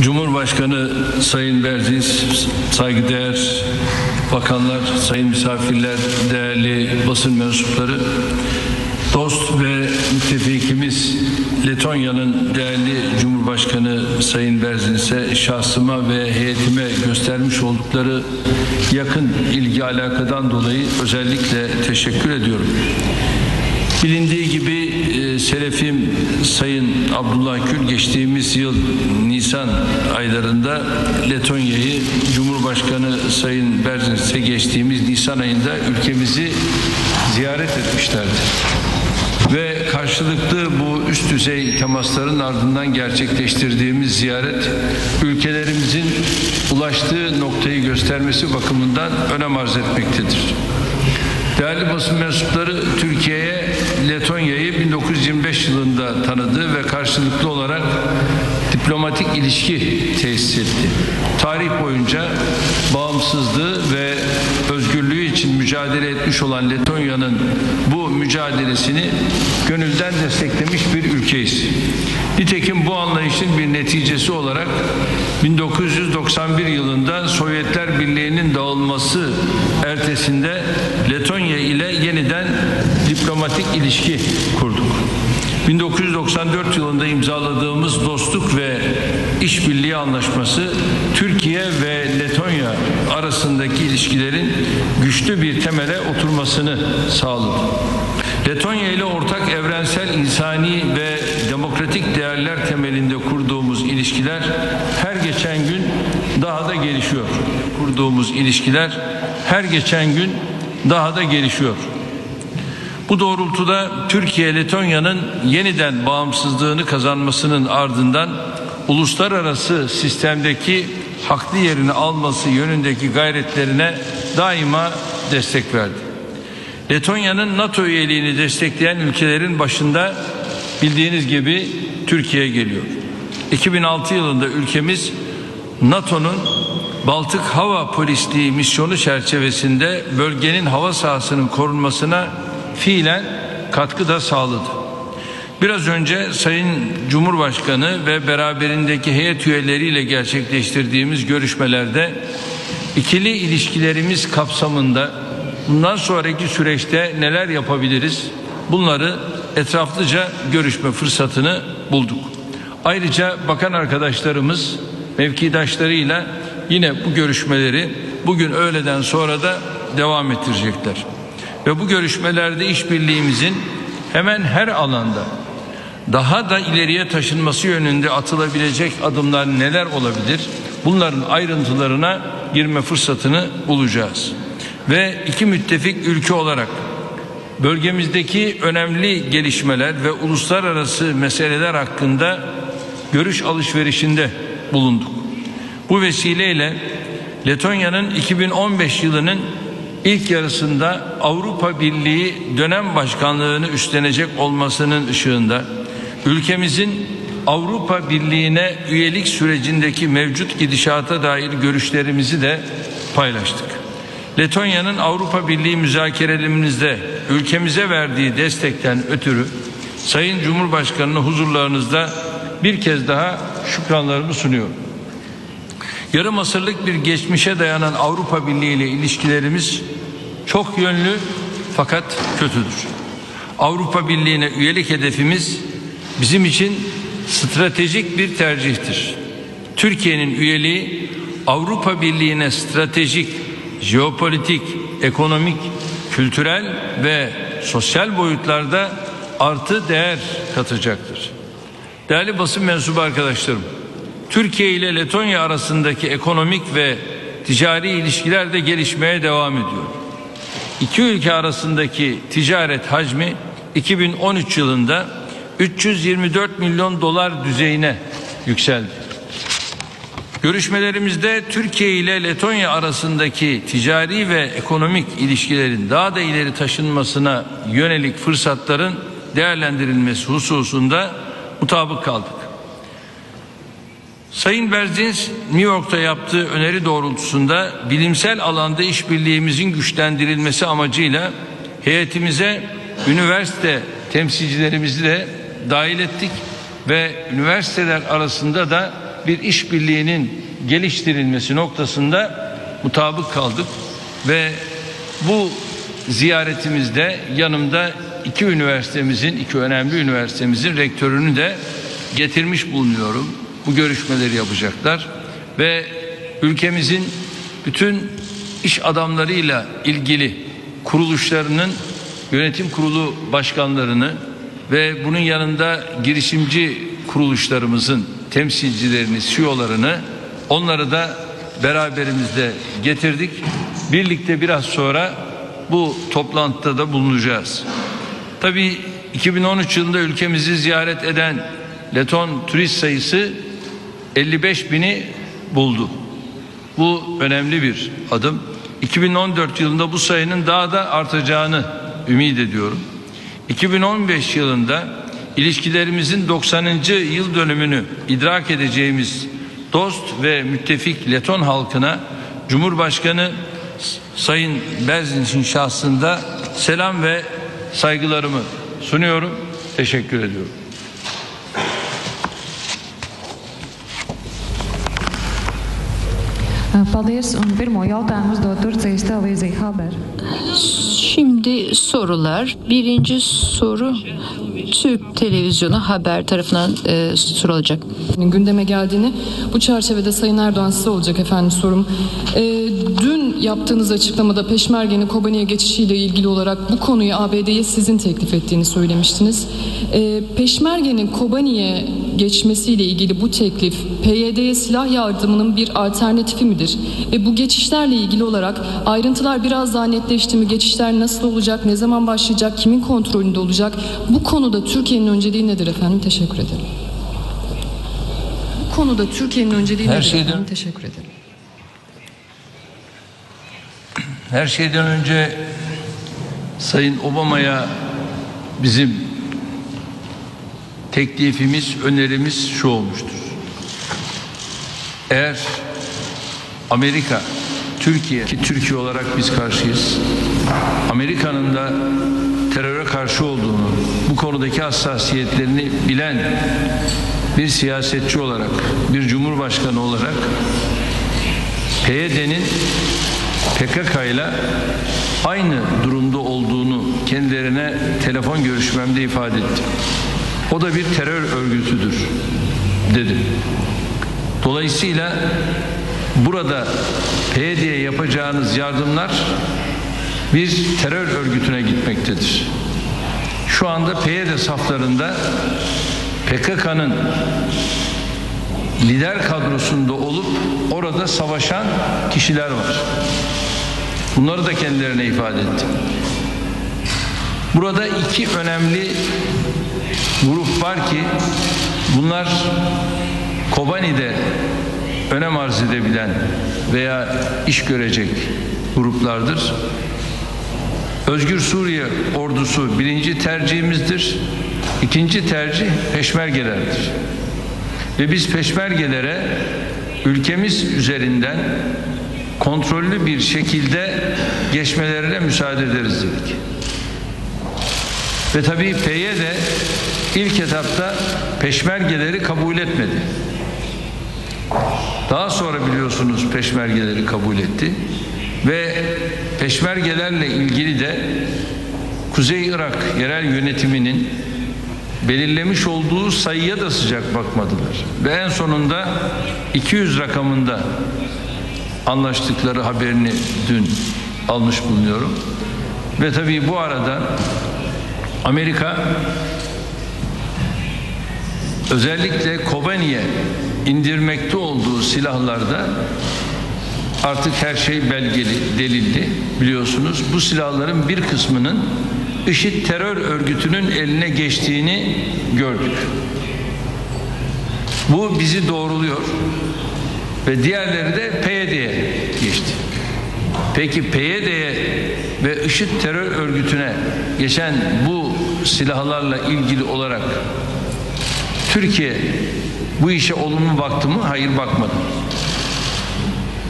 Cumhurbaşkanı Sayın Berzins, saygıdeğer bakanlar, sayın misafirler, değerli basın mensupları, dost ve müttefikimiz Letonya'nın değerli Cumhurbaşkanı Sayın Berzins'e şahsıma ve heyetime göstermiş oldukları yakın ilgi alakadan dolayı özellikle teşekkür ediyorum. Bilindiği gibi Selefim Sayın Abdullah Gül geçtiğimiz yıl Nisan aylarında Letonya'yı Cumhurbaşkanı Sayın Berzins'e geçtiğimiz Nisan ayında ülkemizi ziyaret etmişlerdi. Ve karşılıklı bu üst düzey temasların ardından gerçekleştirdiğimiz ziyaret ülkelerimizin ulaştığı noktayı göstermesi bakımından önem arz etmektedir. Değerli basın mensupları Türkiye'ye Letonya'yı 1925 yılında tanıdı ve karşılıklı olarak diplomatik ilişki tesis etti. Tarih boyunca bağımsızlığı ve özgürlüğü için mücadele etmiş olan Letonya'nın bu mücadelesini gönülden desteklemiş bir ülkeyiz. Nitekim bu anlayışın bir neticesi olarak 1991 yılında Sovyetler Birliği'nin dağılması ertesinde Letonya ile yeniden diplomatik ilişki kurduk. 1994 yılında imzaladığımız dostluk ve işbirliği anlaşması Türkiye ve Letonya arasındaki ilişkilerin güçlü bir temele oturmasını sağladı. Letonya ile ortak evrensel insani ve demokratik değerler temelinde kurduğumuz ilişkiler her geçen gün daha da gelişiyor. Kurduğumuz ilişkiler her geçen gün daha da gelişiyor. Bu doğrultuda Türkiye Letonya'nın yeniden bağımsızlığını kazanmasının ardından uluslararası sistemdeki haklı yerini alması yönündeki gayretlerine daima destek verdi. Letonya'nın NATO üyeliğini destekleyen ülkelerin başında bildiğiniz gibi Türkiye geliyor. 2006 yılında ülkemiz NATO'nun Baltık Hava Polisliği misyonu çerçevesinde bölgenin hava sahasının korunmasına fiilen katkı da sağladı. Biraz önce Sayın Cumhurbaşkanı ve beraberindeki heyet üyeleriyle gerçekleştirdiğimiz görüşmelerde ikili ilişkilerimiz kapsamında bundan sonraki süreçte neler yapabiliriz? Bunları etraflıca görüşme fırsatını bulduk. Ayrıca bakan arkadaşlarımız mevkidaşlarıyla yine bu görüşmeleri bugün öğleden sonra da devam ettirecekler. Ve bu görüşmelerde işbirliğimizin hemen her alanda daha da ileriye taşınması yönünde atılabilecek adımlar neler olabilir? Bunların ayrıntılarına girme fırsatını bulacağız. Ve iki müttefik ülke olarak bölgemizdeki önemli gelişmeler ve uluslararası meseleler hakkında görüş alışverişinde bulunduk. Bu vesileyle Letonya'nın 2015 yılının ilk yarısında Avrupa Birliği dönem başkanlığını üstlenecek olmasının ışığında ülkemizin Avrupa Birliği'ne üyelik sürecindeki mevcut gidişata dair görüşlerimizi de paylaştık. Letonya'nın Avrupa Birliği müzakerelerimizde ülkemize verdiği destekten ötürü Sayın Cumhurbaşkanı'nın huzurlarınızda bir kez daha şükranlarımı sunuyorum. Yarım asırlık bir geçmişe dayanan Avrupa Birliği ile ilişkilerimiz çok yönlü fakat kötüdür. Avrupa Birliği'ne üyelik hedefimiz bizim için stratejik bir tercihtir. Türkiye'nin üyeliği Avrupa Birliği'ne stratejik, jeopolitik, ekonomik, kültürel ve sosyal boyutlarda artı değer katacaktır. Değerli basın mensubu arkadaşlarım, Türkiye ile Letonya arasındaki ekonomik ve ticari ilişkiler de gelişmeye devam ediyor. İki ülke arasındaki ticaret hacmi 2013 yılında 324 milyon dolar düzeyine yükseldi. Görüşmelerimizde Türkiye ile Letonya arasındaki ticari ve ekonomik ilişkilerin daha da ileri taşınmasına yönelik fırsatların değerlendirilmesi hususunda mutabık kaldık. Sayın Berzins New York'ta yaptığı öneri doğrultusunda bilimsel alanda işbirliğimizin güçlendirilmesi amacıyla heyetimize üniversite temsilcilerimizi de dahil ettik ve üniversiteler arasında da bir işbirliğinin geliştirilmesi noktasında mutabık kaldık ve bu ziyaretimizde yanımda iki üniversitemizin, iki önemli üniversitemizin rektörünü de getirmiş bulunuyorum. Bu görüşmeleri yapacaklar ve ülkemizin bütün iş adamlarıyla ilgili kuruluşlarının yönetim kurulu başkanlarını ve bunun yanında girişimci kuruluşlarımızın temsilcilerini, CEO'larını onları da beraberimizde getirdik. Birlikte biraz sonra bu toplantıda da bulunacağız. Tabii 2013 yılında ülkemizi ziyaret eden Leton turist sayısı 55 bini buldu. Bu önemli bir adım. 2014 yılında bu sayının daha da artacağını ümit ediyorum. 2015 yılında ilişkilerimizin 90. yıl dönümünü idrak edeceğimiz dost ve müttefik Leton halkına Cumhurbaşkanı Sayın Berzinç'in şahsında selam ve saygılarımı sunuyorum. Teşekkür ediyorum. Paldies, un pirmo jautājumu uzdod Turcijas televīzija Haber. Şimdi sorular. Birinci soru Türk Televizyonu Haber tarafından e, sorulacak. gündeme geldiğini bu çerçevede Sayın Erdoğan size olacak efendim sorum. Ee, dün yaptığınız açıklamada Peşmerge'nin Kobani'ye geçişiyle ilgili olarak bu konuyu ABD'ye sizin teklif ettiğini söylemiştiniz. Ee, Peşmerge'nin Kobani'ye geçmesiyle ilgili bu teklif PYD'ye silah yardımının bir alternatifi midir? Ve bu geçişlerle ilgili olarak ayrıntılar biraz daha netleşti mi? Geçişler nasıl olacak? Ne zaman başlayacak? Kimin kontrolünde olacak? Bu konuda Türkiye'nin önceliği nedir efendim? Teşekkür ederim. Bu konuda Türkiye'nin önceliği Her nedir şeyden- efendim? Teşekkür ederim. Her şeyden önce Sayın Obama'ya bizim teklifimiz, önerimiz şu olmuştur. Eğer Amerika, Türkiye ki Türkiye olarak biz karşıyız. Amerika'nın da teröre karşı olduğunu, bu konudaki hassasiyetlerini bilen bir siyasetçi olarak, bir cumhurbaşkanı olarak PYD'nin PKK ile aynı durumda olduğunu kendilerine telefon görüşmemde ifade ettim. O da bir terör örgütüdür dedim. Dolayısıyla burada PYD'ye yapacağınız yardımlar bir terör örgütüne gitmektedir. Şu anda PYD saflarında PKK'nın lider kadrosunda olup orada savaşan kişiler var. Bunları da kendilerine ifade ettim. Burada iki önemli grup var ki bunlar Kobani'de önem arz edebilen veya iş görecek gruplardır. Özgür Suriye ordusu birinci tercihimizdir. İkinci tercih peşmergelerdir. Ve biz peşmergelere ülkemiz üzerinden kontrollü bir şekilde geçmelerine müsaade ederiz dedik. Ve tabii PYD ilk etapta peşmergeleri kabul etmedi. Daha sonra biliyorsunuz peşmergeleri kabul etti ve peşmergelerle ilgili de Kuzey Irak yerel yönetiminin belirlemiş olduğu sayıya da sıcak bakmadılar. Ve en sonunda 200 rakamında anlaştıkları haberini dün almış bulunuyorum. Ve tabii bu arada Amerika özellikle Kobani'ye indirmekte olduğu silahlarda artık her şey belgeli, delilli biliyorsunuz. Bu silahların bir kısmının IŞİD terör örgütünün eline geçtiğini gördük. Bu bizi doğruluyor ve diğerleri de PYD'ye geçti. Peki PYD'ye ve IŞİD terör örgütüne geçen bu silahlarla ilgili olarak Türkiye bu işe olumlu baktı mı? Hayır bakmadı.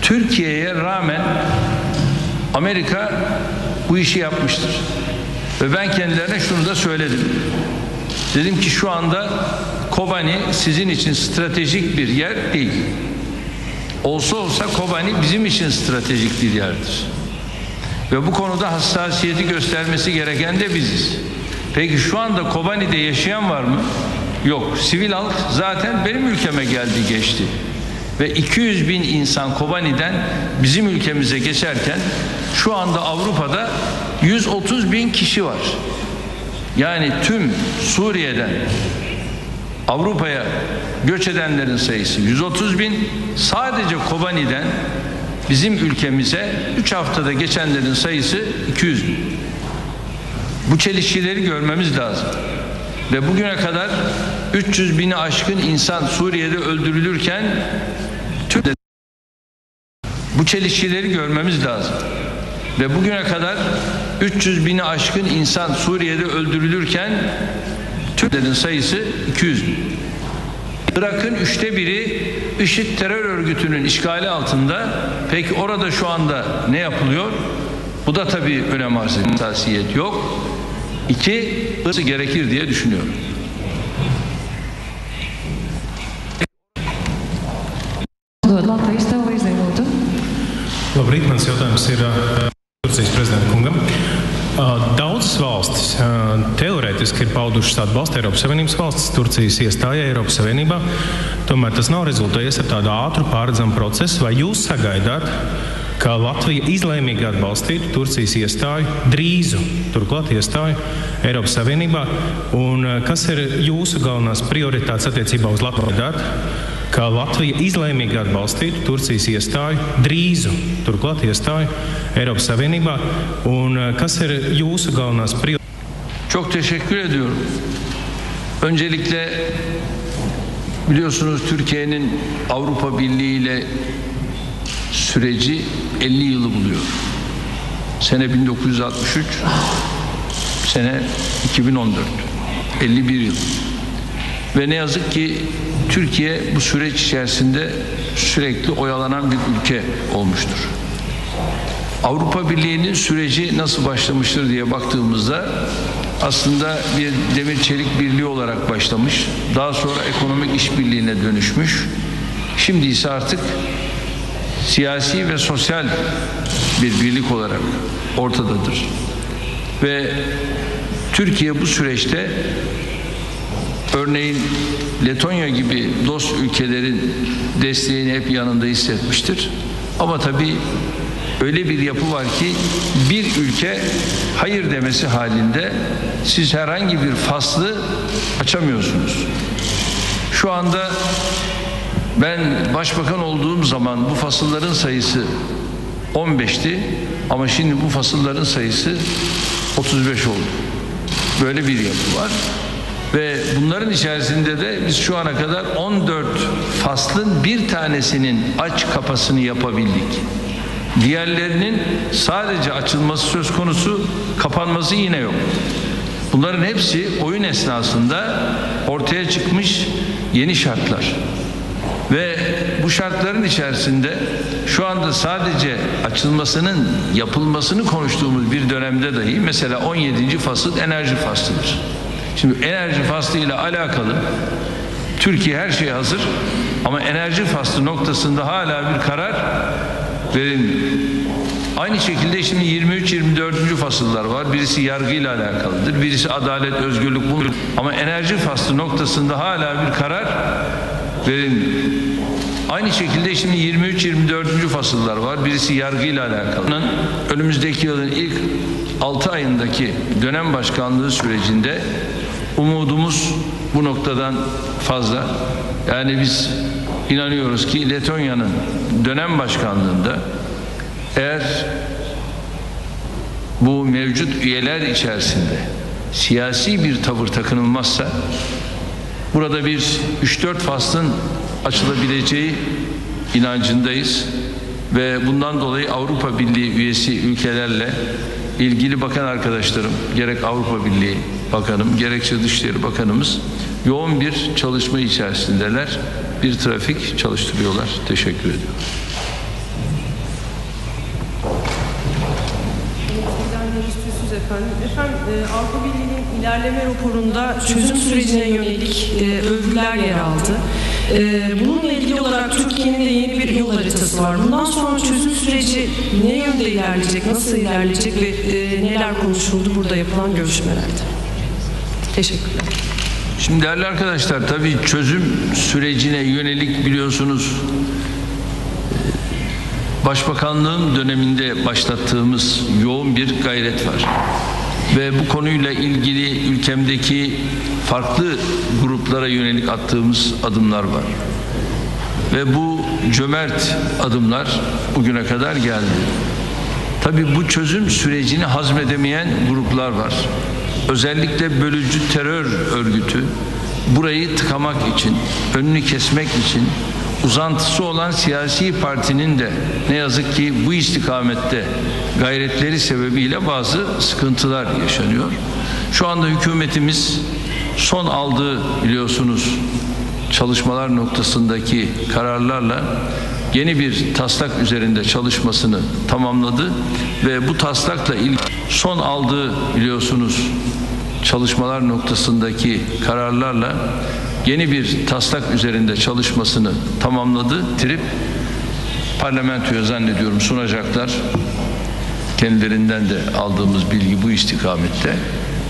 Türkiye'ye rağmen Amerika bu işi yapmıştır. Ve ben kendilerine şunu da söyledim. Dedim ki şu anda Kobani sizin için stratejik bir yer değil. Olsa olsa Kobani bizim için stratejik bir yerdir. Ve bu konuda hassasiyeti göstermesi gereken de biziz. Peki şu anda Kobani'de yaşayan var mı? Yok. Sivil halk zaten benim ülkeme geldi geçti. Ve 200 bin insan Kobani'den bizim ülkemize geçerken şu anda Avrupa'da 130 bin kişi var. Yani tüm Suriye'den Avrupa'ya göç edenlerin sayısı 130 bin. Sadece Kobani'den bizim ülkemize 3 haftada geçenlerin sayısı 200 bin. Bu çelişkileri görmemiz lazım. Ve bugüne kadar 300 bini aşkın insan Suriye'de öldürülürken bu çelişkileri görmemiz lazım. Ve bugüne kadar 300 bini aşkın insan Suriye'de öldürülürken Türklerin sayısı 200 bin. Irak'ın üçte biri IŞİD terör örgütünün işgali altında. Peki orada şu anda ne yapılıyor? Bu da tabii önem arz ediyor. Yok. İki, ısı gerekir diye düşünüyorum. Latvijas televīzija, lūdzu. Labrīt, mans jautājums ir ā, Turcijas prezidenta kungam. Ā, Daudzas valstis ā, teorētiski ir paudušas atbalstu Eiropas Savienības valstis Turcijas iestājai Eiropas Savienībā. Tomēr tas nav rezultējies ar tādu ātru pārredzamu procesu. Vai jūs sagaidāt, ka Latvija izlēmīgi atbalstītu Turcijas iestāju, drīzu turklāt iestāju Eiropas Savienībā? Un kas ir jūsu galvenās prioritātes attiecībā uz Latviju? Ka Latvija izlēmīgi atbalstītu Turcijas iestāju, drīzu turklāt iestāju Eiropas Savienībā. Un, eh, kas ir jūsu galvenās prioritātes? Çok teşekkür ediyorum. Öncelikle biliyorsunuz Türkiye'nin Avrupa Birliği ile süreci 50 yılı buluyor. Sene 1963, sene 2014. 51 yıl. Ve ne yazık ki Türkiye bu süreç içerisinde sürekli oyalanan bir ülke olmuştur. Avrupa Birliği'nin süreci nasıl başlamıştır diye baktığımızda aslında bir demir çelik birliği olarak başlamış. Daha sonra ekonomik işbirliğine dönüşmüş. Şimdi ise artık siyasi ve sosyal bir birlik olarak ortadadır. Ve Türkiye bu süreçte örneğin Letonya gibi dost ülkelerin desteğini hep yanında hissetmiştir. Ama tabii öyle bir yapı var ki bir ülke hayır demesi halinde siz herhangi bir faslı açamıyorsunuz. Şu anda ben başbakan olduğum zaman bu fasılların sayısı 15'ti ama şimdi bu fasılların sayısı 35 oldu. Böyle bir yapı var. Ve bunların içerisinde de biz şu ana kadar 14 faslın bir tanesinin aç kapasını yapabildik. Diğerlerinin sadece açılması söz konusu, kapanması yine yok. Bunların hepsi oyun esnasında ortaya çıkmış yeni şartlar. Ve bu şartların içerisinde şu anda sadece açılmasının yapılmasını konuştuğumuz bir dönemde dahi mesela 17. fasıl enerji faslıdır. Şimdi enerji faslı ile alakalı Türkiye her şeye hazır ama enerji faslı noktasında hala bir karar verilmiyor. Aynı şekilde şimdi 23-24. fasıllar var. Birisi yargıyla alakalıdır. Birisi adalet, özgürlük bunlar. Ama enerji faslı noktasında hala bir karar verilmiyor. Aynı şekilde şimdi 23-24. fasıllar var. Birisi yargıyla alakalı. Önümüzdeki yılın ilk 6 ayındaki dönem başkanlığı sürecinde umudumuz bu noktadan fazla. Yani biz inanıyoruz ki Letonya'nın dönem başkanlığında eğer bu mevcut üyeler içerisinde siyasi bir tavır takınılmazsa burada bir 3-4 faslın açılabileceği inancındayız ve bundan dolayı Avrupa Birliği üyesi ülkelerle ilgili bakan arkadaşlarım gerek Avrupa Birliği Bakanım gerekçe Dışişleri Bakanımız yoğun bir çalışma içerisindeler. Bir trafik çalıştırıyorlar. Teşekkür ediyorum. efendim. Efendim e, Avrupa Birliği'nin ilerleme raporunda çözüm sürecine yönelik e, övgüler yer aldı. E, bununla ilgili olarak Türkiye'nin de yeni bir yol haritası var. Bundan sonra çözüm süreci ne yönde ilerleyecek, nasıl ilerleyecek ve e, neler konuşuldu burada yapılan görüşmelerde? Teşekkürler. Şimdi değerli arkadaşlar tabii çözüm sürecine yönelik biliyorsunuz e, Başbakanlığın döneminde başlattığımız yoğun bir gayret var. Ve bu konuyla ilgili ülkemdeki farklı gruplara yönelik attığımız adımlar var. Ve bu cömert adımlar bugüne kadar geldi. Tabii bu çözüm sürecini hazmedemeyen gruplar var. Özellikle bölücü terör örgütü burayı tıkamak için, önünü kesmek için uzantısı olan siyasi partinin de ne yazık ki bu istikamette gayretleri sebebiyle bazı sıkıntılar yaşanıyor. Şu anda hükümetimiz son aldığı biliyorsunuz çalışmalar noktasındaki kararlarla yeni bir taslak üzerinde çalışmasını tamamladı ve bu taslakla ilgili son aldığı biliyorsunuz çalışmalar noktasındaki kararlarla yeni bir taslak üzerinde çalışmasını tamamladı. Trip parlamentoya zannediyorum sunacaklar. Kendilerinden de aldığımız bilgi bu istikamette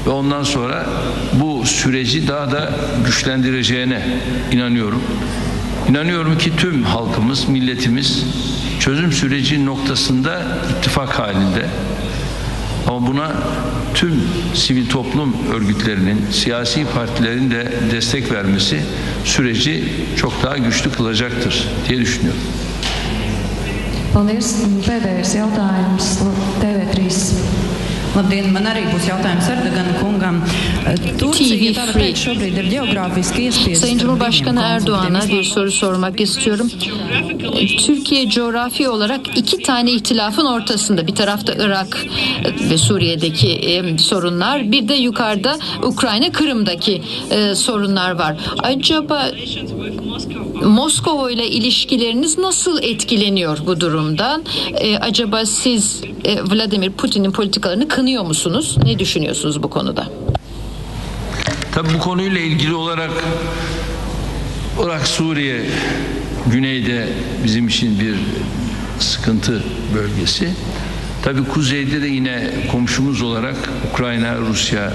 ve ondan sonra bu süreci daha da güçlendireceğine inanıyorum. İnanıyorum ki tüm halkımız, milletimiz çözüm süreci noktasında ittifak halinde. Ama buna tüm sivil toplum örgütlerinin, siyasi partilerin de destek vermesi süreci çok daha güçlü kılacaktır diye düşünüyorum. Paldies. Pēdējais jautājums TV3. Labdien, man arī būs jautājums Erdogan kungam. Turcija, var Free. teikt, šobrīd ir geogrāfiski iespiesta. Sayın Cumhurbaşkanı Erdoğan'a bir soru sormak istiyorum. Türkiye coğrafi olarak iki tane ihtilafın ortasında. Bir tarafta Irak ve Suriye'deki e, sorunlar, bir de yukarıda Ukrayna Kırım'daki e, sorunlar var. Acaba Moskova ile ilişkileriniz nasıl etkileniyor bu durumdan? E, acaba siz e, Vladimir Putin'in politikalarını kınıyor musunuz? Ne düşünüyorsunuz bu konuda? Tabii bu konuyla ilgili olarak Irak, Suriye, güneyde bizim için bir sıkıntı bölgesi. Tabii kuzeyde de yine komşumuz olarak Ukrayna, Rusya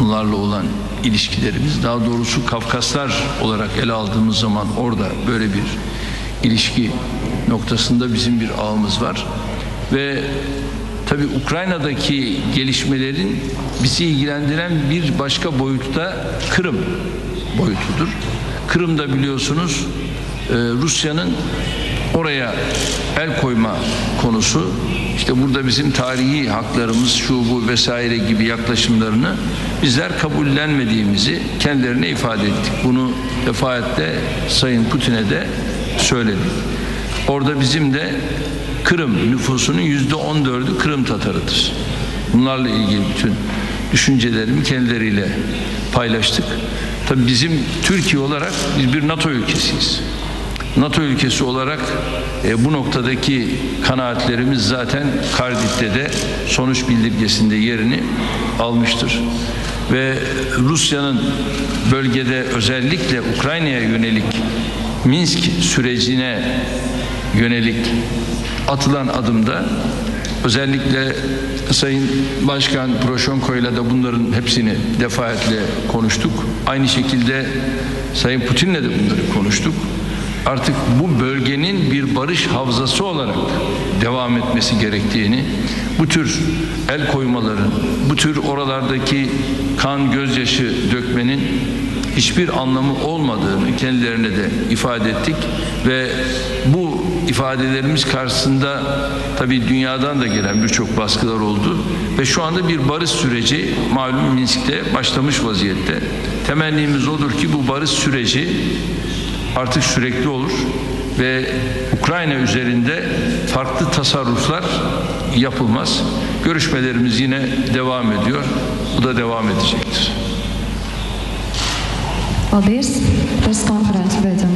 bunlarla olan ilişkilerimiz. Daha doğrusu Kafkaslar olarak ele aldığımız zaman orada böyle bir ilişki noktasında bizim bir ağımız var. Ve Tabii Ukrayna'daki gelişmelerin bizi ilgilendiren bir başka boyutu da Kırım boyutudur. Kırım'da biliyorsunuz e, Rusya'nın oraya el koyma konusu işte burada bizim tarihi haklarımız şu bu vesaire gibi yaklaşımlarını bizler kabullenmediğimizi kendilerine ifade ettik. Bunu defaatle Sayın Putin'e de söyledik. Orada bizim de Kırım nüfusunun yüzde on dördü Kırım Tatarıdır. Bunlarla ilgili bütün düşüncelerimi kendileriyle paylaştık. Tabii bizim Türkiye olarak biz bir NATO ülkesiyiz. NATO ülkesi olarak e, bu noktadaki kanaatlerimiz zaten Kardit'te de sonuç bildirgesinde yerini almıştır. Ve Rusya'nın bölgede özellikle Ukrayna'ya yönelik Minsk sürecine yönelik atılan adımda özellikle Sayın Başkan Proşenko ile de bunların hepsini defaatle konuştuk. Aynı şekilde Sayın Putin'le de bunları konuştuk. Artık bu bölgenin bir barış havzası olarak devam etmesi gerektiğini, bu tür el koymaların, bu tür oralardaki kan gözyaşı dökmenin hiçbir anlamı olmadığını kendilerine de ifade ettik ve bu ifadelerimiz karşısında tabii dünyadan da gelen birçok baskılar oldu ve şu anda bir barış süreci malum Minsk'te başlamış vaziyette. Temennimiz odur ki bu barış süreci artık sürekli olur ve Ukrayna üzerinde farklı tasarruflar yapılmaz. Görüşmelerimiz yine devam ediyor. Bu da devam edecektir. Paldies. Presa konferences beidzam.